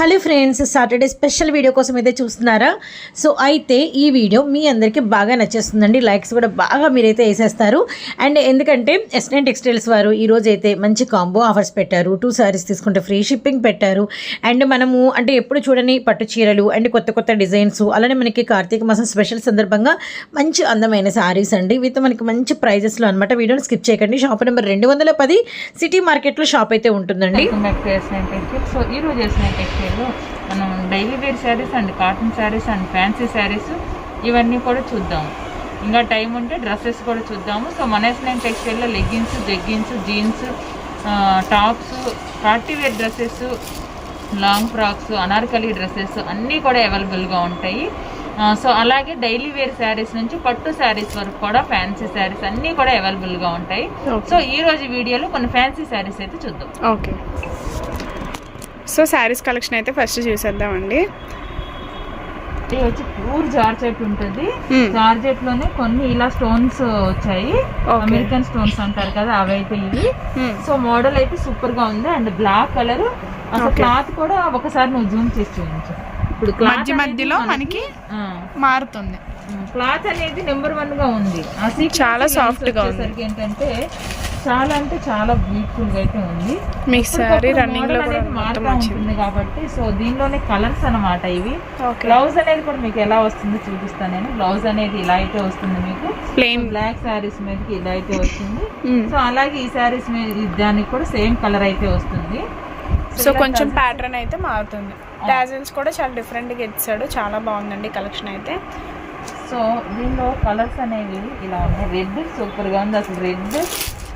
Hello friends Saturday special video కోసం అయితే చూస్తున్నారా? సో అయితే ఈ వీడియో మీ అందరికీ బాగా నచ్చేస్తుందండి. లైక్స్ కూడా బాగా మీరైతే వేసేస్తారు. అండ్ ఎందుకంటే ఎస్ఎన్ టెక్స్టైల్స్ వారు ఈరోజు అయితే మంచి కాంబో ఆఫర్స్ పెట్టారు. టూ సారీస్ తీసుకుంటే ఫ్రీ షిప్పింగ్ పెట్టారు. అండ్ మనము అంటే ఎప్పుడు చూడని పట్టు చీరలు అండ్ కొత్త కొత్త డిజైన్స్. అలానే మనకి కార్తీక మాసం స్పెషల్ సందర్భంగా మంచి అందమైన సారీస్ అండి. విత్ మనకి మంచి ప్రైజెస్లో అనమాట వీడియోని స్కిప్ చేయకండి. షాప్ నెంబర్ రెండు వందల పది సిటీ మార్కెట్లో షాప్ అయితే ఉంటుందండి. సో టెక్స్టైల్ మనం daily wear saris and cotton saris and fancy saris ఇవన్నీ కూడా చూద్దాం. ఇంకా టైం ఉంటే డ్రెస్సెస్ కూడా చూద్దాము. సో మన SN టెక్స్టైల్లో leggings jeggings jeans tops party wear dresses long frocks anarkali dresses అన్నీ కూడా అవైలబుల్గా ఉంటాయి. సో అలాగే డైలీ వేర్ శారీస్ నుంచి పట్టు శారీస్ వరకు కూడా ఫ్యాన్సీ శారీస్ అన్నీ కూడా అవైలబుల్గా ఉంటాయి. సో ఈ రోజు వీడియోలో కొన్ని ఫ్యాన్సీ శారీస్ అయితే చూద్దాం. ఓకే. సో శారీస్ కలెక్షన్ అయితే ఫస్ట్ చూసేద్దామండి. ఇది వచ్చి ప్యూర్ జార్జెట్ ఉంటుంది. Hmm. జార్జెట్లోనే కొన్ని ఇలా స్టోన్స్ వచ్చాయి. అమెరికన్ స్టోన్స్ అంటారు కదా అవైతే ఇవి. Hmm. సో మోడల్ అయితే సూపర్గా ఉంది. And black colour. అసలు. క్లాత్ కూడా ఒకసారి నువ్వు జూమ్ చేసి చూపించు. ఇప్పుడు మధ్య మధ్యలో మనకి మారుతుంది. క్లాత్ అనేది నెంబర్ వన్గా ఉంది చాలా soft గా ఉంది. వచ్చేసరికి ఏంటంటే చాలా అంటే చాలా బ్యూటిఫుల్గా అయితే ఉంది. మీ శారీ ఇప్పటికప్పుడు రన్నింగ్లో కూడా వచ్చింది కాబట్టి సో దీనిలోనే కలర్స్ అన్నమాట ఇవి. బ్లౌజ్ అనేది కూడా మీకు ఎలా వస్తుందో చూపిస్తాను నేను. బ్లౌజ్ అనేది ఇలా అయితే వస్తుంది మీకు. ప్లెయిన్ బ్లాక్ శారీస్ మీదకి ఇలా అయితే వస్తుంది. సో అలాగే ఈ శారీస్ మీద దానికి కూడా సేమ్ కలర్ అయితే వస్తుంది. సో కొంచెం ప్యాటర్న్ అయితే మారుతుంది. టాజిల్స్ కూడా చాలా డిఫరెంట్గా ఇచ్చాడు. చాలా బాగుందండి కలెక్షన్ అయితే. సో దీనిలో కలర్స్ అనేవి ఇలా ఉన్నాయి. రెడ్ సూపర్గా ఉంది. అసలు రెడ్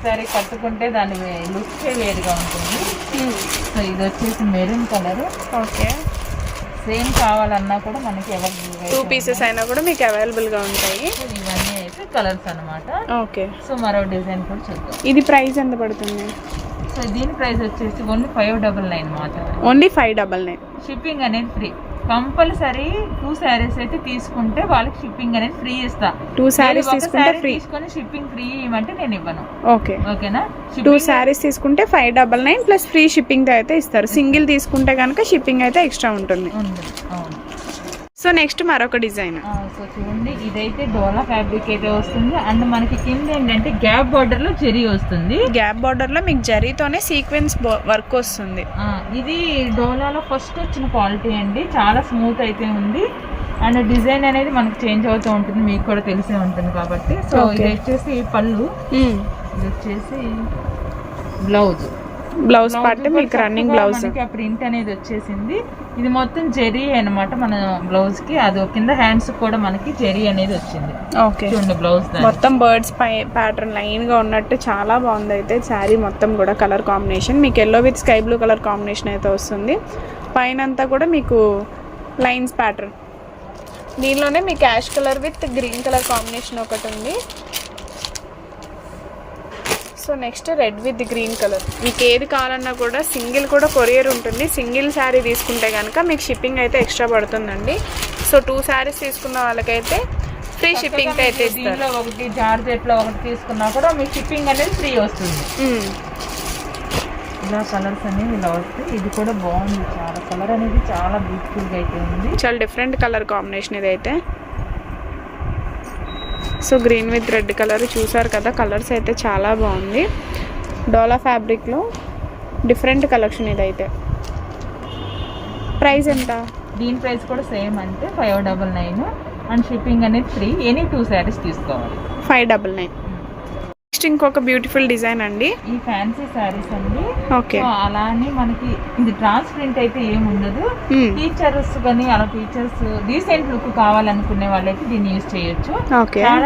శారీ కట్టుకుంటే దాని లుక్ వేరుగా ఉంటుంది. సో ఇది వచ్చేసి మెరూన్ కలర్. ఓకే. సేమ్ కావాలన్నా కూడా మనకి టూ పీసెస్ అయినా కూడా మీకు అవైలబుల్గా ఉంటాయి. ఇవన్నీ అయితే కలర్స్ అన్నమాట. ఓకే. సో మరో డిజైన్ కూడా చూద్దాం. ఇది ప్రైస్ ఎంత పడుతుంది? సో దీని ప్రైస్ వచ్చేసి ఓన్లీ ఫైవ్ డబల్ నైన్ మాత్రమే. Only five double nine shipping అనేది ఫ్రీ కంపల్సరీ టూ శారీస్ అయితే తీసుకుంటే వాళ్ళకి షిప్పింగ్ అనేది ఫ్రీ ఇస్తా. టూ శారీస్ తీసుకుంటే ఫ్రీ. తీసుకొని షిప్పింగ్ ఫ్రీ ఇవ్వమంటే నేను ఇవ్వను. ఓకే. ఓకేనా? టూ శారీస్ తీసుకుంటే five double nine plus free shipping అయితే ఇస్తారు. సింగిల్ తీసుకుంటే కనుక షిప్పింగ్ అయితే ఎక్స్ట్రా ఉంటుంది. అవును. సో నెక్స్ట్ మరొక డిజైన్. సో చూడండి ఇదైతే డోలా ఫ్యాబ్రిక్ అయితే వస్తుంది. అండ్ మనకి కింద ఏంటంటే గ్యాప్ బార్డర్లో చెరీ వస్తుంది. గ్యాప్ బార్డర్లో మీకు జరీతోనే సీక్వెన్స్ వర్క్ వస్తుంది. ఇది డోలాలో ఫస్ట్ వచ్చిన క్వాలిటీ అండి. చాలా స్మూత్ అయితే ఉంది. అండ్ డిజైన్ అనేది మనకి చేంజ్ అవుతూ ఉంటుంది. మీకు కూడా తెలిసే ఉంటుంది కాబట్టి. సో. ఇది వచ్చేసి పళ్ళు. ఇది వచ్చేసి బ్లౌజ్. బ్లౌజ్ పార్ట్ మీకు రన్నింగ్ బ్లౌజ్ ప్రింట్ అనేది వచ్చేసింది. ఇది మొత్తం జెరీ అన్నమాట మన బ్లౌజ్కి. అది కింద హ్యాండ్స్ కూడా మనకి జెరీ అనేది వచ్చింది. ఓకే చూడండి బ్లౌజ్ మొత్తం బర్డ్స్ ప్యాటర్న్ లైన్గా ఉన్నట్టు చాలా బాగుంది అయితే శారీ మొత్తం కూడా కలర్ కాంబినేషన్ మీకు yellow with sky blue colour combination అయితే వస్తుంది. పైన అంతా కూడా మీకు లైన్స్ ప్యాటర్న్ దీనిలోనే మీకు ash colour with green colour combination ఒకటి ఉంది. So next red with green colour. మీకు ఏది కావాలన్నా కూడా సింగిల్ కూడా కొరియర్ ఉంటుంది. సింగిల్ శారీ తీసుకుంటే కనుక మీకు షిప్పింగ్ అయితే ఎక్స్ట్రా పడుతుందండి. సో టూ శారీస్ తీసుకున్న వాళ్ళకైతే ఫ్రీ షిప్పింగ్ అయితే ఒకటి జార్జెట్లో ఒకటి తీసుకున్నా కూడా మీకు షిప్పింగ్ అనేది ఫ్రీ వస్తుంది. ఇలా కలర్స్ అనేవి ఇలా వస్తాయి. ఇది కూడా బాగుంది. చాలా కలర్ అనేది చాలా బ్యూటిఫుల్గా అయితే ఉంది. చాలా డిఫరెంట్ కలర్ కాంబినేషన్ ఇదైతే so green with red colour చూసారు కదా కలర్స్ అయితే చాలా బాగుంది. డోలా ఫ్యాబ్రిక్లో డిఫరెంట్ కలెక్షన్ ఇదైతే. ప్రైస్ ఎంత? దీని ప్రైస్ కూడా సేమ్ అంటే five double nine and shipping అనేది ఫ్రీ. ఎనీ టూ శారీస్ తీసుకోవాలి. Five double nine. నెక్స్ట్ ఇంకొక బ్యూటిఫుల్ డిజైన్ అండి. ఈ ఫ్యాన్సీ శారీస్ అండి. ఓకే. అలానే మనకి ఇది ట్రాన్స్పరెంట్ అయితే ఏమి ఉండదు టీచర్స్ కానీ అలా టీచర్స్ డీసెంట్ లుక్ కావాలనుకునే వాళ్ళైతే దీన్ని యూజ్ చేయొచ్చు.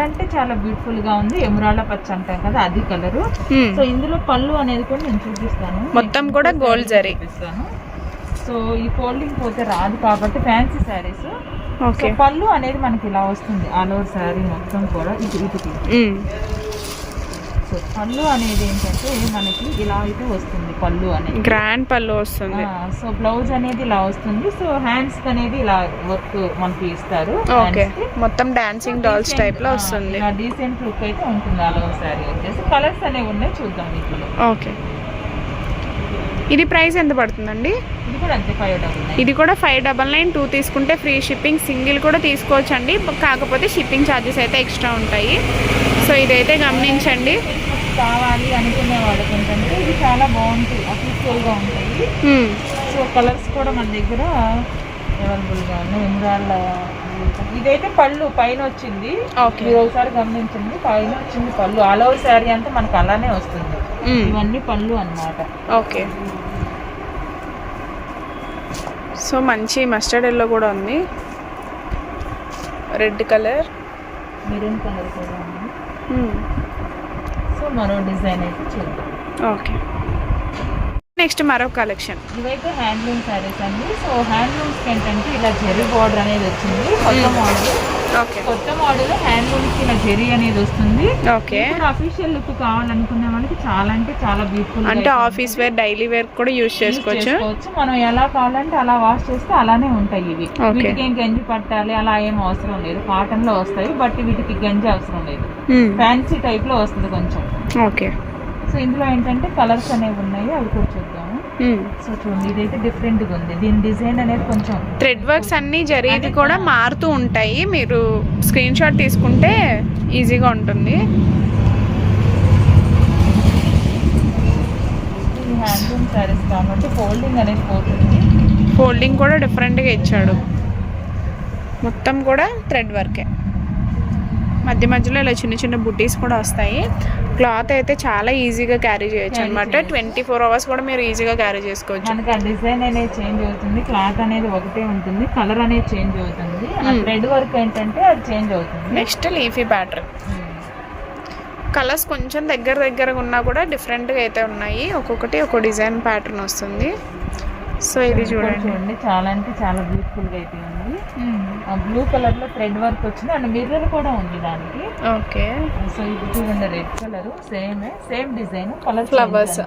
అంటే చాలా బ్యూటిఫుల్గా ఉంది. ఎమరాళ్ళ పచ్చ అంటాం కదా అది కలర్ సో ఇందులో పళ్ళు అనేది కూడా నేను చూపిస్తాను. మొత్తం కూడా gold జరీ. చూపిస్తాను. సో ఈ ఫోల్డింగ్ పోతే రాదు కాబట్టి ఫ్యాన్సీ శారీస్ ఓకే. పళ్ళు అనేది మనకి ఇలా వస్తుంది. ఆల్ ఓవర్ శారీ మొత్తం కూడా. ఇటు ఇటుకి సో పళ్ళు అనేది ఏంటంటే మనకి ఇలా అయితే వస్తుంది పళ్ళు అనేది. గ్రాండ్ పళ్ళు వస్తుంది. సో బ్లౌజ్ అనేది ఇలా వస్తుంది. సో హ్యాండ్స్ అనేది ఇలా వర్క్ మనకి ఇస్తారు. ఓకే మొత్తం డాన్సింగ్ డాల్స్ టైప్లో వస్తుంది. డీసెంట్ లుక్ అయితే ఉంటుంది అలా సారీ వచ్చేసి. కలర్స్ అనేవి ఉన్నాయి చూద్దాం ఓకే ఇది ప్రైస్ ఎంత పడుతుందండి? ఇది కూడా ఫైవ్ డబుల్ నైన్ టూ తీసుకుంటే ఫ్రీ షిప్పింగ్ సింగిల్ కూడా తీసుకోవచ్చు అండి కాకపోతే షిప్పింగ్ ఛార్జెస్ అయితే ఎక్స్ట్రా ఉంటాయి. సో ఇదైతే గమనించండి. కావాలి అనుకునే వాళ్ళకి ఏంటంటే ఇది చాలా బాగుంటాయి అఫీషియల్గా మ్మ్. సో కలర్స్ కూడా మన దగ్గర అవైలబుల్గా ఉన్నాయి ఇదైతే పళ్ళు పైన వచ్చింది. ఓకే. మీరు ఒకసారి గమనించండి పైన వచ్చింది పళ్ళు. ఆల్ ఓవర్ శారీ అంతా మనకు అలానే వస్తుంది. ఇవన్నీ పళ్ళు అన్నమాట. ఓకే. సో మంచి మస్టర్డ్ ఎల్లో కూడా ఉంది. Red colour. మెరూన్ కలర్ కూడా ఉంది. మరో డిజైన్ అయితే చూద్దాం. ఓకే. నెక్స్ట్ మరొక కలెక్షన్. ఇవైతే హ్యాండ్లూమ్ శారీస్ అండి. సో హ్యాండ్లూమ్స్ ఏంటంటే ఇలా జెరీ బార్డర్ అనేది వచ్చింది. కొత్త మోడల్. కొత్త మోడల్ హ్యాండ్లూమ్స్ ఇలా జెరీ అనేది వస్తుంది. ఓకే అఫీషియల్ లుక్ కావాలనుకునే వాళ్ళకి చాలా అంటే చాలా బ్యూటిఫుల్ అంటే ఆఫీస్ వేర్ డైలీ వేర్ కూడా యూజ్ చేసుకోవచ్చు? మనం ఎలా కావాలంటే అలా వాష్ చేస్తే అలానే ఉంటాయి ఇవి. వీటికి ఏం గంజి పట్టాలి అలా ఏం అవసరం లేదు. కాటన్లో వస్తాయి బట్ వీటికి గంజి అవసరం లేదు. ఫ్యాన్సీ టైప్లో వస్తుంది కొంచెం. ఓకే సో ఇందులో ఏంటంటే కలర్స్ అనేవి ఉన్నాయి. అవి కూడా చూద్దాము మ్మ్. సో చూడండి ఇదైతే డిఫరెంట్గా ఉంది. దీని డిజైన్ అనేది కొంచెం థ్రెడ్ వర్క్స్ అన్నీ జరిగేది కూడా మారుతూ ఉంటాయి. మీరు స్క్రీన్ షాట్ తీసుకుంటే ఈజీగా ఉంటుంది. హ్యాండ్లూమ్ కాబట్టి ఫోల్డింగ్ అనేది పోతుంది. ఫోల్డింగ్ కూడా డిఫరెంట్గా ఇచ్చాడు. మొత్తం కూడా థ్రెడ్ వర్కే మధ్య మధ్యలో ఇలా చిన్న చిన్న బుటీస్ కూడా వస్తాయి. క్లాత్ అయితే చాలా ఈజీగా క్యారీ చేయొచ్చు అనమాట. ట్వంటీ ఫోర్ అవర్స్ కూడా మీరు ఈజీగా క్యారీ చేసుకోవచ్చు. మనకి ఆ డిజైన్ అనేది చేంజ్ అవుతుంది క్లాత్ అనేది ఒకటే ఉంటుంది కలర్ అనేది చేంజ్ అవుతుంది. థ్రెడ్ వర్క్ ఏంటంటే అది చేంజ్ అవుతుంది. Next leafy pattern. కలర్స్ కొంచెం దగ్గర దగ్గరగా ఉన్నా కూడా డిఫరెంట్గా అయితే ఉన్నాయి. ఒక్కొక్కటి ఒక డిజైన్ ప్యాటర్న్ వస్తుంది. సో ఇది చూడండి. చూడండి. చాలా అంటే చాలా బ్యూటిఫుల్గా అయితే ఉంది. బ్లూ కలర్లో థ్రెడ్ వర్క్ వచ్చింది. అండ్ మిర్రర్ కూడా ఉంది దానికి. ఓకే. సో ఇది చూడండి red colour same same design colour flowers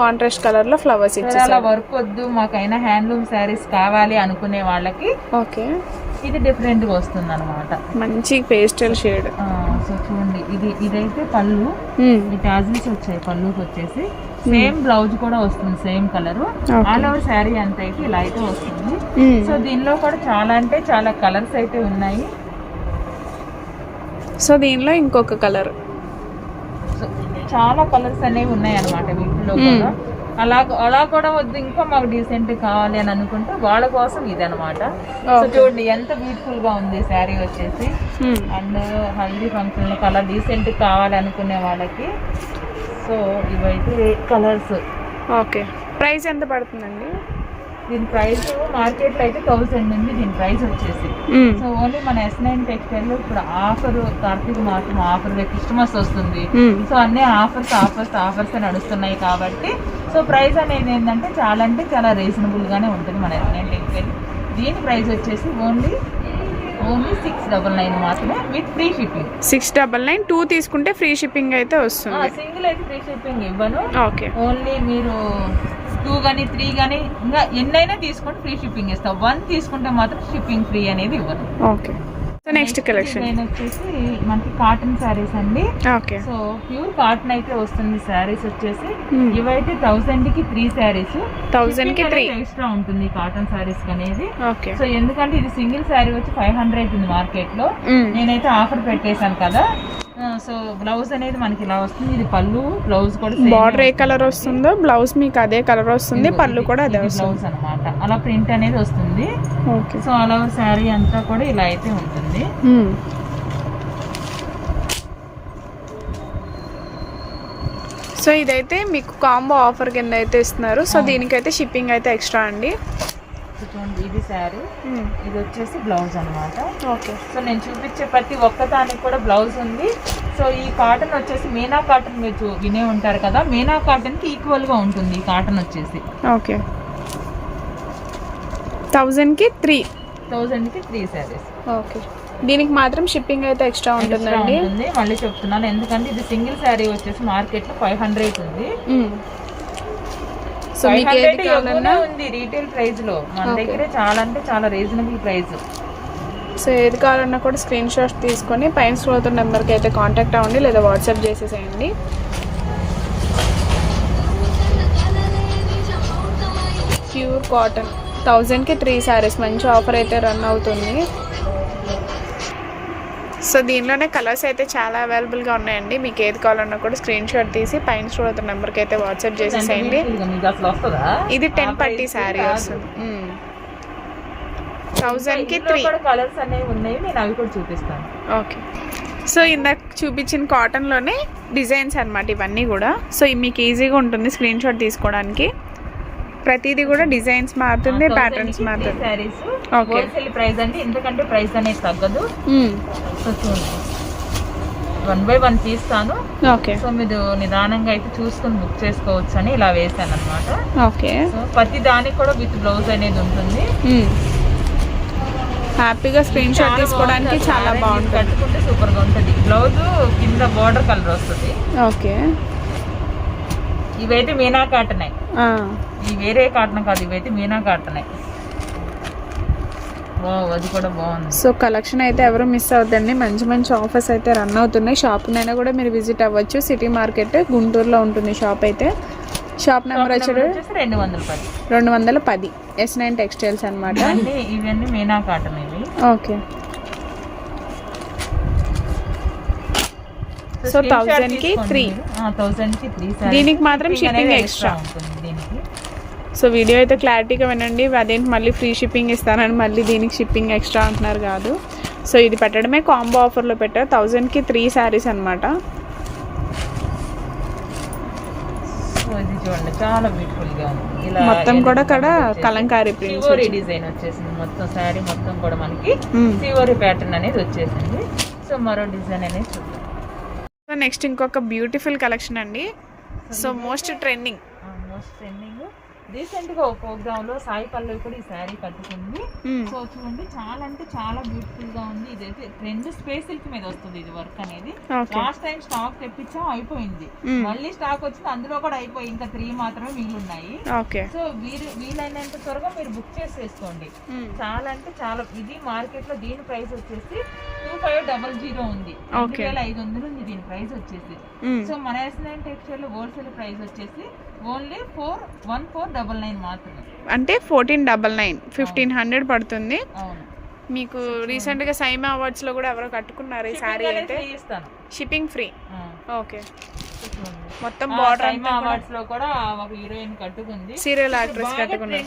contrast కలర్లో ఫ్లవర్స్ అలా ఇచ్చేసారు. వర్క్ వద్దు మాకైనా హ్యాండ్లూమ్ శారీస్ కావాలి అనుకునే వాళ్ళకి ఓకే. ఇది డిఫరెంట్గా వస్తుంది అనమాట మంచి పేస్టల్ షేడ్ సో చూడండి ఇది ఇదైతే పళ్ళు. ఈ టాజిల్స్ వచ్చాయి పళ్ళుకి వచ్చేసి సేమ్ బ్లౌజ్ కూడా వస్తుంది same colour. All over saree అంత అయితే ఇలా అయితే వస్తుంది. సో దీనిలో కూడా చాలా అంటే చాలా కలర్స్ అయితే ఉన్నాయి. సో దీనిలో ఇంకొక కలర్. సో చాలా కలర్స్ అనేవి ఉన్నాయి అనమాట వీటిలో కూడా. అలా అలా కూడా వద్దు ఇంకా మాకు డీసెంట్ కావాలి అని అనుకుంటే వాళ్ళ కోసం ఇది అనమాట సో చూడండి ఎంత బ్యూటిఫుల్గా ఉంది శారీ వచ్చేసి. And haldi function colour decent కావాలి అనుకునే వాళ్ళకి సో ఇవైతే కలర్స్. ఓకే. ప్రైస్ ఎంత పడుతుందండి? దీని ప్రైస్ మార్కెట్ అయితే థౌసండ్ ఉంది. దీని ప్రైస్ వచ్చేసి. సో ఓన్లీ మన ఎస్ నైన్ టెక్స్టైల్ ఇప్పుడు ఆఫర్ కార్తీక మాసం ఆఫర్ క్రిస్టమస్ వస్తుంది. సో అన్ని ఆఫర్స్ ఆఫర్స్ ఆఫర్స్ నడుస్తున్నాయి కాబట్టి. సో ప్రైస్ అనేది ఏంటంటే చాలా అంటే చాలా రీజనబుల్ గానే ఉంటుంది మన ఎస్ నైన్ టెక్స్టైల్ దీని ప్రైస్ వచ్చేసి only only six double nine మాత్రమే with free shipping six double nine two తీసుకుంటే ఫ్రీ షిప్పింగ్ అయితే వస్తుంది. సింగిల్ అయితే ఫ్రీ షిప్పింగ్ ఇవ్వను. ఓకే. ఓన్లీ మీరు టూ కానీ త్రీ కానీ ఇంకా ఎన్నైనా తీసుకుంటే ఫ్రీ షిప్పింగ్ ఇస్తాం వన్ తీసుకుంటే మాత్రం షిప్పింగ్ ఫ్రీ అనేది ఇవ్వను. Okay. So next collection design వచ్చేసి మనకి కాటన్ శారీస్ అండి. ఓకే సో ప్యూర్ కాటన్ అయితే వస్తుంది శారీస్ వచ్చేసి. Hmm. ఇవైతే థౌసండ్కి త్రీ శారీస్ థౌజండ్కి త్రీ ఎక్స్ట్రా ఉంటుంది కాటన్ శారీస్ అనేది ఓకే సో ఎందుకంటే ఇది సింగిల్ శారీ వచ్చి ఫైవ్ హండ్రెడ్ ఉంది మార్కెట్లో. నేనైతే ఆఫర్ పెట్టేశాను కదా. సో బ్లౌజ్ అనేది మనకి ఇలా వస్తుంది. ఇది పళ్ళు బ్లౌజ్ కూడా బార్డర్ ఏ. కలర్ వస్తుందో బ్లౌజ్ మీకు అదే కలర్ వస్తుంది పళ్ళు కూడా అదే బ్లౌజ్ అన్నమాట. అలా ప్రింట్ అనేది వస్తుంది. ఓకే. సో అలా శారీ అంతా కూడా ఇలా అయితే ఉంటుంది. సో ఇదైతే మీకు కాంబో ఆఫర్ కింద అయితే ఇస్తున్నారు. సో దీనికైతే షిప్పింగ్ అయితే ఎక్స్ట్రా అండి. చూడండి ఇది శారీ. ఇది వచ్చేసి బ్లౌజ్ అన్నమాట. ఓకే. సో నేను చూపించే ప్రతి ఒక్క దానికి కూడా బ్లౌజ్ ఉంది. సో ఈ కాటన్ వచ్చేసి మీనా కాటన్ మీరు వినే ఉంటారు కదా మీనా కాటన్కి ఈక్వల్గా ఉంటుంది ఈ కాటన్ వచ్చేసి. ఓకే. థౌజండ్కి త్రీ థౌజండ్కి త్రీ శారీస్. ఓకే. దీనికి మాత్రం షిప్పింగ్ అయితే ఎక్స్ట్రా ఉంటుందండి? ఉంటుంది. మళ్ళీ చెప్తున్నాను. ఎందుకంటే ఇది సింగిల్ శారీ వచ్చేసి మార్కెట్లో ఫైవ్ హండ్రెడ్ ఉంది సో మీకు ఏది కావాలన్నా ఉంది రీటైల్ ప్రైస్లో. మన దగ్గర చాలా అంటే చాలా రీజనబుల్ ప్రైస్ సో ఏది కావాలన్నా కూడా స్క్రీన్ షాట్ తీసుకొని పైన అవుతున్న నెంబర్కి అయితే కాంటాక్ట్ అవ్వండి లేదా వాట్సాప్ చేసేసేయండి. ప్యూర్ ప్యూర్ కాటన్ థౌజండ్కి త్రీ శారీస్ మంచి ఆఫర్ అయితే రన్ అవుతుంది. సో దీనిలోనే కలర్స్ అయితే చాలా అవైలబుల్గా ఉన్నాయండి. మీకు ఏది కావాలన్నా కూడా స్క్రీన్ షాట్ తీసి పైన స్టోర్ అవుతున్న నెంబర్కి అయితే వాట్సాప్ చేసేసేయండి. ఇది టెన్ పట్టి price శారీ. వస్తుంది. థౌజండ్కి ఇందులో త్రీ కూడా కలర్స్ అనేవి ఉన్నాయి. నేను అవి కూడా చూపిస్తాను. ఓకే. సో ఇందాక చూపించిన కాటన్లోనే డిజైన్స్ అన్నమాట ఇవన్నీ కూడా. సో మీకు ఈజీగా ఉంటుంది స్క్రీన్ షాట్ తీసుకోవడానికి. ప్రతిదీ కూడా డిజైన్స్ మారుతుంది ప్యాటర్న్స్ మారుతుంది. హోల్సేల్ ప్రైస్ అండి. ఎందుకంటే ప్రైస్ అనేది తగ్గదు. సో చూడండి. వన్ బై వన్ తీస్తాను. ఓకే సో మీరు నిదానంగా అయితే చూసుకొని బుక్ చేసుకోవచ్చు అని ఇలా వేసాను అనమాట ఓకే సో ప్రతి దానికి కూడా విత్ బ్లౌజ్ అనేది ఉంటుంది. హ్యాపీగా స్క్రీన్ షాట్ తీసుకోవడానికి. చాలా బాగుంటుంది. కట్టుకుంటే సూపర్గా ఉంటుంది. బ్లౌజ్ కింద బార్డర్ కలర్ వస్తుంది. ఓకే ఇవైతే మీనా కాటనే ఈ వేరే కాటన్ కాదు ఇవైతే మీనా కాటనే. అది కూడా బాగుంది. సో కలెక్షన్ అయితే ఎవరు మిస్ అవుతండి మంచి మంచి ఆఫర్స్ అయితే రన్ అవుతున్నాయి. షాప్నైనా కూడా మీరు విజిట్ అవ్వచ్చు. సిటీ మార్కెట్ గుంటూరులో ఉంటుంది షాప్ అయితే. షాప్ నెంబర్ వచ్చాడు రెండు వందల పది. రెండు వందల పది. ఎస్ నైన్ టెక్స్టైల్స్ అనమాట ఇవన్నీ మీనా కాటన్ ఇవి. ఓకే. సో థౌజండ్కి త్రీ థౌసండ్కి త్రీ దీనికి మాత్రం షిప్పింగ్ ఎక్స్ట్రా ఉంటుంది దీనికి. సో వీడియో అయితే క్లారిటీగా వినండి. అదేంటి మళ్ళీ ఫ్రీ షిప్పింగ్ ఇస్తానని మళ్ళీ దీనికి షిప్పింగ్ ఎక్స్ట్రా అంటున్నారు కాదు. సో ఇది పెట్టడమే కాంబో ఆఫర్లో పెట్టారు థౌజండ్కి త్రీ శారీస్ అనమాట చాలా ఇలా మొత్తం కూడా అక్కడ కలంకారీ సివోరీ డిజైన్ వచ్చేసింది. మొత్తం శారీ మొత్తం కూడా మనకి సివోరీ ప్యాటర్న్ అనేది వచ్చేసింది. సో మరో డిజైన్ అనేది నెక్స్ట్ ఇంకొక బ్యూటిఫుల్ కలెక్షన్ అండి. So most trending most trending రీసెంట్గా ఒక ప్రోగ్రామ్లో సాయి పల్లవి కూడా ఈ శారీ కట్టుకుంది. సో చూడండి చాలా అంటే చాలా బ్యూటిఫుల్గా ఉంది. ఇదైతే రెండు స్పేస్ సిల్క్ మీద వస్తుంది ఇది వర్క్ అనేది. లాస్ట్ టైం స్టాక్ తెప్పించాం అయిపోయింది. మళ్ళీ స్టాక్ వచ్చింది అందులో కూడా అయిపోయి ఇంకా త్రీ మాత్రమే మిగిలి ఉన్నాయి సో వీరు వీలైనంత త్వరగా మీరు బుక్ చేసేసుకోండి. చాలా అంటే చాలా ఇది మార్కెట్లో దీని ప్రైస్ వచ్చేసి టూ ఫైవ్ డబల్ జీరో ఉంది. రెండు. వేల ఐదు వందలు ఉంది దీని ప్రైస్ వచ్చేసి. సో మన టెక్స్టైల్ హోల్సేల్ ప్రైస్ వచ్చేసి only four one four double nine మాత్రమే. అంటే fourteen double nine fifteen hundred పడుతుంది. మీకు రీసెంట్గా సైమా అవార్డ్స్లో కూడా ఎవరో కట్టుకున్నారు ఈ Shipping అయితే. Shipping free okay. మొత్తం బార్డర్ Time awards లో కూడా ఒక హీరోయిన్ కట్టుకుంది. సీరియల్ యాక్ట్రెస్ కట్టుకున్నారు.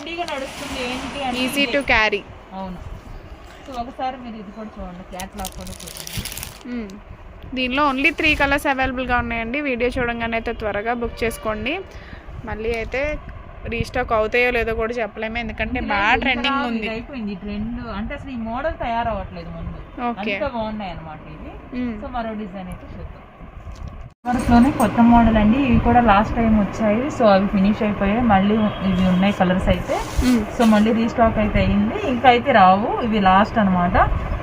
ఈజీ. టు క్యారీ అవును. సో ఒకసారి మీరు ఇది కూడా చూడండి క్యాట్లాగ్ కూడా చూడండి. దీనిలో ఓన్లీ త్రీ కలర్స్ అవైలబుల్గా ఉన్నాయండి. వీడియో చూడంగానే అయితే త్వరగా బుక్ చేసుకోండి. మళ్ళీ అయితే రీస్టాక్ అవుతాయో లేదో కూడా చెప్పలేము. ఎందుకంటే బాగా ట్రెండింగ్ ఉంది. ఇది అయిపోయింది ట్రెండ్ అంటే అసలు ఈ మోడల్ తయారవ్వట్లేదు ముందు. ఓకే. బాగున్నాయి అనమాట ఇవి. సో మరో డిజైన్ అయితే చూద్దాం. లోనే కొత్త మోడల్ అండి. ఇవి కూడా లాస్ట్ టైం వచ్చాయి. సో అవి ఫినిష్ అయిపోయాయి. మళ్ళీ ఇవి ఉన్నాయి కలర్స్ అయితే. సో మళ్ళీ రీస్టాక్ అయితే అయింది. ఇంకా అయితే రావు. ఇవి లాస్ట్ అన్నమాట.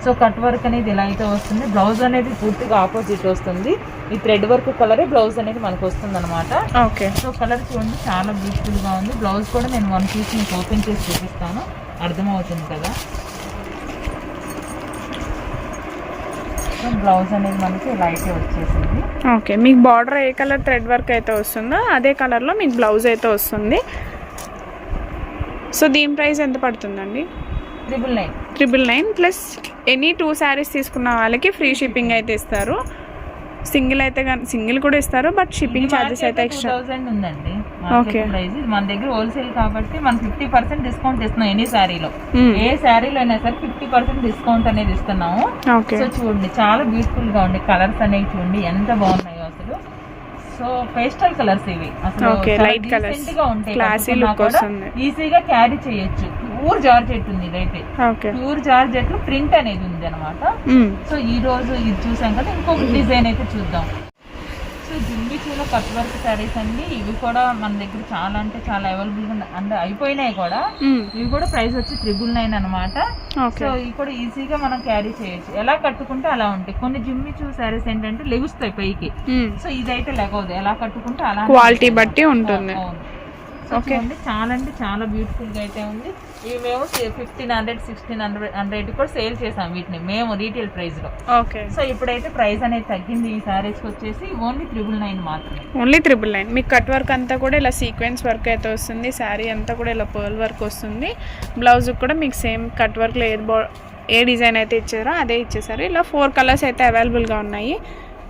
సో కట్ వర్క్ అనేది ఇలా అయితే వస్తుంది. బ్లౌజ్ అనేది పూర్తిగా ఆపోజిట్ వస్తుంది. ఈ థ్రెడ్ వర్క్ కలరే బ్లౌజ్ అనేది మనకు వస్తుంది అనమాట ఓకే. సో కలర్ చూడండి చాలా బ్యూటిఫుల్గా ఉంది. బ్లౌజ్ కూడా నేను వన్ పీస్ మీకు ఓపెన్ చేసి చూపిస్తాను. అర్థమవుతుంది కదా? సో బ్లౌజ్ అనేది మనకి ఇలా అయితే వచ్చేసింది. ఓకే. మీకు బార్డర్ ఏ కలర్ థ్రెడ్ వర్క్ అయితే వస్తుందో అదే కలర్లో మీకు బ్లౌజ్ అయితే వస్తుంది. సో దీని ప్రైస్ ఎంత పడుతుందండి? Triple nine triple nine plus any two sarees తీసుకున్న వాళ్ళకి ఫ్రీ షిప్పింగ్ అయితే ఇస్తారు. సింగిల్ అయితే కానీ సింగిల్ కూడా ఇస్తారు బట్ షిప్పింగ్ ఛార్జెస్ అయితే ఎక్స్ట్రా థౌసండ్ ఉందండి. మార్కెట్ ప్రైస్ మన దగ్గర హోల్సేల్ కాబట్టి మనం ఫిఫ్టీ పర్సెంట్ డిస్కౌంట్ ఇస్తున్నాం ఎనీ శారీలో. ఏ శారీలో అయినా సరే ఫిఫ్టీ పర్సెంట్ డిస్కౌంట్ అనేది ఇస్తున్నాము. ఓకే సో చూడండి చాలా బ్యూటిఫుల్గా ఉంది కలర్స్ అనేవి చూడండి ఎంత బాగున్నాయో అసలు. సో పేస్టల్ కలర్స్ ఇవి. అసలు colours. decent గా ఉంటాయి. ఈజీగా క్యారీ చేయొచ్చు. ప్యూర్ జార్జెట్ ఉంది ఇదైతే. ఓకే. ప్యూర్ జార్జెట్లో ప్రింట్ అనేది ఉంది అనమాట సో ఈ రోజు ఇది చూసాం కదా ఇంకొక డిజైన్ అయితే చూద్దాం. సో జింబి చూల కట్ వర్క్ శారీస్ అండి ఇవి కూడా మన దగ్గర చాలా అంటే చాలా అవైలబుల్గా అంటే అయిపోయినాయి కూడా. ఇవి కూడా ప్రైస్ వచ్చి త్రిబుల్ నైన్ అనమాట ఓకే. సో ఇవి కూడా ఈజీగా మనం క్యారీ చేయొచ్చు. ఎలా కట్టుకుంటే అలా ఉంటాయి. కొన్ని జిమ్మి చూ శారీస్ ఏంటంటే లెగుస్తాయి పైకి. సో ఇదైతే లెగవదు. ఎలా కట్టుకుంటే అలా క్వాలిటీ బట్టి ఉంటుంది. చూడండి చాలా అంటే చాలా బ్యూటిఫుల్గా అయితే ఉంది. ఇవి మేము fifteen hundred sixteen hundred hundred కూడా సేల్ చేసాం వీటిని మేము రీటైల్ ప్రైస్లో. ఓకే. సో ఇప్పుడైతే ప్రైస్ అనేది తగ్గింది ఈ సారీస్ వచ్చేసి ఓన్లీ త్రిబుల్ నైన్ మాత్రమే. ఓన్లీ త్రిబుల్ నైన్ మీకు కట్ వర్క్ అంతా కూడా ఇలా సీక్వెన్స్ వర్క్ అయితే వస్తుంది శారీ అంతా కూడా ఇలా పర్ల్ వర్క్ వస్తుంది. బ్లౌజ్ కూడా మీకు సేమ్ కట్ వర్క్లో ఏ బో ఏ డిజైన్ అయితే ఇచ్చారో అదే ఇచ్చేసారు. ఇలా ఫోర్ కలర్స్ అయితే అవైలబుల్గా ఉన్నాయి.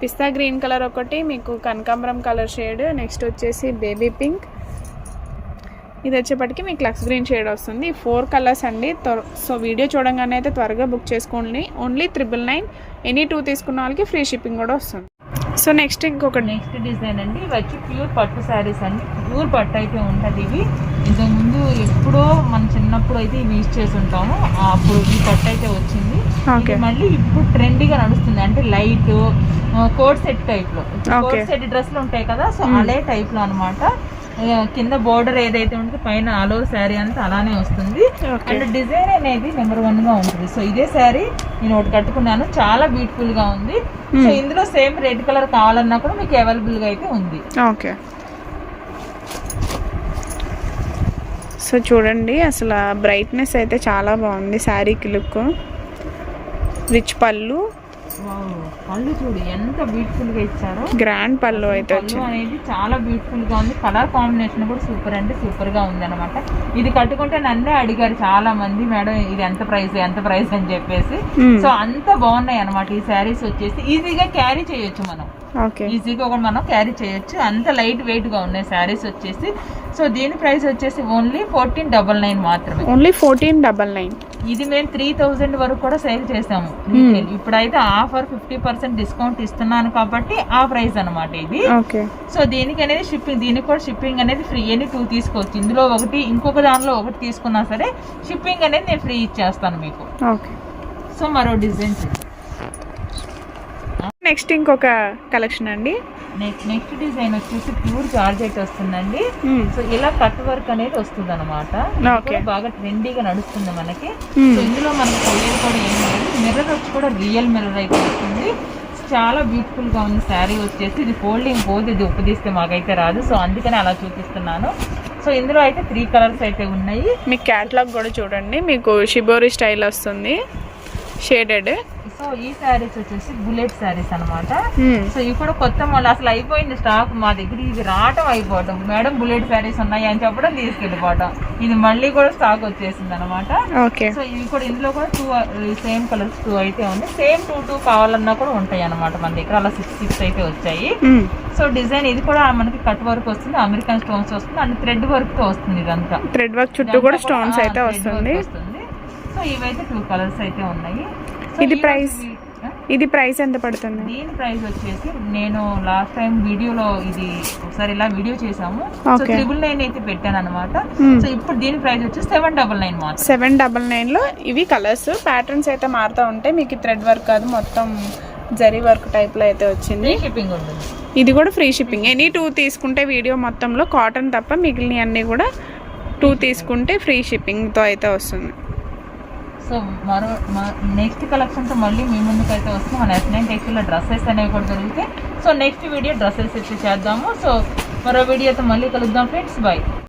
పిస్తా గ్రీన్ కలర్ ఒకటి మీకు కనకాంబరం కలర్ షేడ్ నెక్స్ట్ వచ్చేసి బేబీ పింక్ ఇది వచ్చేప్పటికి మీకు లక్స్ గ్రీన్ షేడ్ వస్తుంది. ఫోర్ కలర్స్ అండి. త్వర- సో వీడియో చూడంగానే అయితే త్వరగా బుక్ చేసుకోండి. Only triple nine any two తీసుకున్న వాళ్ళకి ఫ్రీ షిప్పింగ్ కూడా వస్తుంది. సో నెక్స్ట్ ఇంకొకటి. నెక్స్ట్ డిజైన్ అండి. ఇవి వచ్చి ప్యూర్ పట్టు శారీస్ అండి. ప్యూర్ పట్టు అయితే ఉంటుంది ఇవి ఇంతకుముందు ఎప్పుడో మన చిన్నప్పుడు అయితే ఇవి యూజ్ చేసి ఉంటాము అప్పుడు ఈ పట్టు అయితే వచ్చింది. ఇది మళ్ళీ ఇప్పుడు ట్రెండీగా నడుస్తుంది. అంటే లైట్ కోట్ సెట్ టైప్లో కోట్. సెట్ డ్రెస్లు ఉంటాయి కదా సో అదే టైప్లో అనమాట కింద బోర్డర్ ఏదైతే ఉంటుందో పైన ఆల్ శారీ అంతా అలానే వస్తుంది. అండ్ డిజైన్ అనేది నెంబర్ వన్గా ఉంటుంది. సో ఇదే శారీ నేను ఒకటి కట్టుకున్నాను. చాలా బ్యూటిఫుల్గా ఉంది. సో ఇందులో సేమ్ రెడ్ కలర్ కావాలన్నా కూడా మీకు అవైలబుల్గా అయితే ఉంది. ఓకే సో చూడండి అసలు బ్రైట్నెస్ అయితే చాలా బాగుంది. శారీకి లుక్ రిచ్ పళ్ళు. పళ్ళు చూడు ఎంత బ్యూటిఫుల్గా ఇచ్చారో. గ్రాండ్ పళ్ళు అయితే పళ్ళు వచ్చింది అనేది చాలా బ్యూటిఫుల్గా ఉంది. కలర్ కాంబినేషన్ కూడా సూపర్ అంటే సూపర్గా ఉంది అనమాట ఇది కట్టుకుంటే నన్నే అడిగారు చాలా మంది మేడం ఇది ఎంత ప్రైస్ ఎంత ప్రైస్ అని చెప్పేసి. Hmm. సో అంత బాగున్నాయి అనమాట ఈ శారీస్ వచ్చేసి. ఈజీగా క్యారీ చేయొచ్చు మనం. ఈజీగా కూడా మనం క్యారీ చేయొచ్చు. అంత లైట్ వెయిట్గా ఉన్నాయి శారీస్ వచ్చేసి. సో దీని ప్రైస్ వచ్చేసి ఓన్లీ ఫోర్టీన్ డబల్ నైన్ మాత్రమే. Only fourteen double nine. ఇది మేము త్రీ థౌజండ్ వరకు కూడా సేల్ చేసాము. రీటైల్ ఇప్పుడైతే ఆఫర్ ఫిఫ్టీ పర్సెంట్ డిస్కౌంట్ ఇస్తున్నాను కాబట్టి ఆ ప్రైస్ అన్నమాట ఇది. సో దీనికి అనేది షిప్పింగ్ దీనికి కూడా షిప్పింగ్ అనేది ఫ్రీ అని టూ తీసుకోవచ్చు. ఇందులో ఒకటి ఇంకొక దానిలో ఒకటి తీసుకున్నా సరే షిప్పింగ్ అనేది నేను ఫ్రీ ఇచ్చేస్తాను మీకు. ఓకే. సో మరో డిజైన్ నెక్స్ట్ ఇంకొక కలెక్షన్ అండి. నెక్స్ట్ నెక్స్ట్ డిజైన్ వచ్చేసి ప్యూర్ జార్జెట్ వస్తుందండి. సో ఇలా కట్ వర్క్ అనేది వస్తుంది అనమాట. బాగా ట్రెండీగా నడుస్తుంది మనకి. సో ఇందులో మనకి పోయేది కూడా ఏం లేదు మిర్రర్ వచ్చి కూడా రియల్ మిర్రర్ అయితే వస్తుంది. చాలా బ్యూటిఫుల్గా ఉంది శారీ వచ్చేసి. ఇది ఫోల్డింగ్ పోదు ఇది ఉపదిస్తే మాకైతే రాదు. సో అందుకని అలా చూపిస్తున్నాను. సో ఇందులో అయితే త్రీ కలర్స్ అయితే ఉన్నాయి. మీకు క్యాట్లాగ్ కూడా చూడండి. మీకు షిబోరి స్టైల్ వస్తుంది. షేడెడ్ సో ఈ శారీస్ వచ్చేసి బుల్లెట్ శారీస్ అన్నమాట. సో ఇవి కూడా కొత్త మళ్ళీ అసలు అయిపోయింది స్టాక్ మా దగ్గర. ఇది రావటం అయిపోవటం. మేడం బుల్లెట్ శారీస్ ఉన్నాయి అని చెప్పడం తీసుకెళ్ళిపోవటం. ఇది మళ్ళీ కూడా స్టాక్ వచ్చేసింది అనమాట సో ఇవి కూడా ఇందులో కూడా టూ సేమ్ కలర్స్ టూ అయితే ఉంది. సేమ్ టూ టూ కావాలన్నా కూడా ఉంటాయి అన్నమాట మన దగ్గర. అలా సిక్స్ సిక్స్ అయితే వచ్చాయి. సో డిజైన్ ఇది కూడా మనకి కట్ వర్క్ వస్తుంది. అమెరికన్ స్టోన్స్ వస్తుంది. అండ్ థ్రెడ్ వర్క్తో వస్తుంది ఇదంతా. థ్రెడ్ వర్క్ చుట్టూ కూడా స్టోన్స్ అయితే వస్తుంది. సో ఇవైతే టూ కలర్స్ అయితే ఉన్నాయి. ఇది ఆ? ఇది ప్రైస్ ఎంత పడుతుంది? దీని ప్రైస్ వచ్చేసి నేను లాస్ట్ టైం వీడియోలో ఇది ఒకసారి ఇలా వీడియో చేసాము సో. ట్రిపుల్ నైన్ అయితే పెట్టాను అనమాట Hmm. సో ఇప్పుడు దీని ప్రైస్ వచ్చి seven double nine seven double నైన్లో ఇవి కలర్స్ ప్యాటర్న్స్ అయితే మారుతూ ఉంటాయి మీకు థ్రెడ్ వర్క్ కాదు మొత్తం జరీ వర్క్ టైప్లో అయితే వచ్చింది. షిప్పింగ్ ఉంటుంది. ఇది కూడా ఫ్రీ షిప్పింగ్ ఎనీ టూ తీసుకుంటే వీడియో మొత్తంలో కాటన్ తప్ప మిగిలిన అన్నీ కూడా టూ తీసుకుంటే ఫ్రీ షిప్పింగ్తో అయితే వస్తుంది. సో మరో నెక్స్ట్ కలెక్షన్తో మళ్ళీ మీ ముందుకు అయితే వస్తుంది మన ఎస్ నైన్ డ్రెస్సెస్ అనేవి కూడా దొరికితే సో నెక్స్ట్ వీడియో డ్రెస్సెస్ అయితే చేద్దాము. సో మరో వీడియోతో మళ్ళీ కలుద్దాం ఫ్రెండ్స్ బాయ్